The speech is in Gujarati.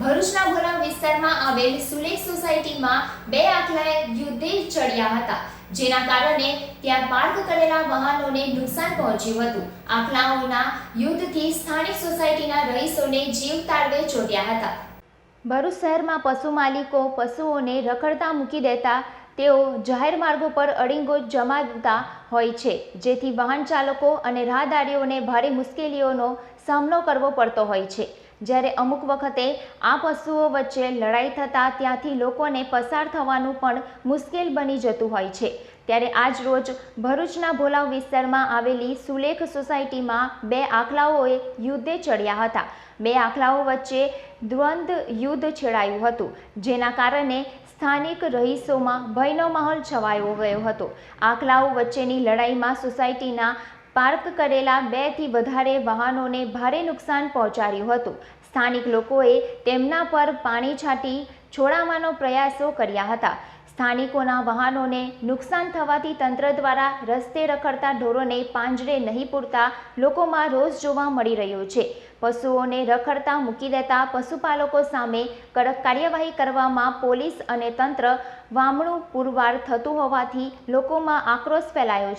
ભરૂચના ભોલા વિસ્તારમાં આવેલ સુલેખ સોસાયટીમાં બે આખલાએ યુદ્ધે ચડ્યા હતા. જેના કારણે ત્યાં પાર્ક કરેલા વાહનોને નુકસાન પહોંચ્યું હતું. આખલાઓના યુદ્ધથી સ્થાનિક સોસાયટીના રહીશોને જીવ તાળવે ચોટ્યા હતા. ભરૂચ શહેરમાં પશુ માલિકો પશુઓને રખડતા મૂકી દેતા તેઓ જાહેર માર્ગો પર અડીંગો જમાવતા હોય છે, જેથી વાહન ચાલકો અને રાહદારીઓને ભારે મુશ્કેલીઓનો સામનો કરવો પડતો હોય છે. જ્યારે અમુક વખતે આ પશુઓ વચ્ચે લડાઈ થતાં ત્યાંથી લોકોને પસાર થવાનું પણ મુશ્કેલ બની જતું હોય છે. ત્યારે આજ રોજ ભરૂચના ભોલાવ વિસ્તારમાં આવેલી સુલેખ સોસાયટીમાં બે આખલાઓએ યુદ્ધે ચડ્યા હતા. બે આખલાઓ વચ્ચે દ્વંદ્વ યુદ્ધ છેડાયું હતું, જેના કારણે સ્થાનિક રહીશોમાં ભયનો માહોલ છવાયો ગયો હતો. આખલાઓ વચ્ચેની લડાઈમાં સોસાયટીના પાર્ક કરેલા બેથી વધારે વાહનોને ભારે નુકસાન પહોંચાડ્યું હતું. સ્થાનિક લોકોએ તેમના પર પાણી છાંટી છોડાવવાનો પ્રયાસો કર્યા હતા. સ્થાનિકોના વાહનોને નુકસાન થવાથી તંત્ર દ્વારા રસ્તે રખડતા ઢોરોને પાંજરે નહીં પૂરતા લોકોમાં રોષ જોવા મળી રહ્યો છે. પશુઓને રખડતા મૂકી દેતા પશુપાલકો સામે કડક કાર્યવાહી કરવામાં પોલીસ અને તંત્ર વામણું પુરવાર થતું હોવાથી લોકોમાં આક્રોશ ફેલાયો છે.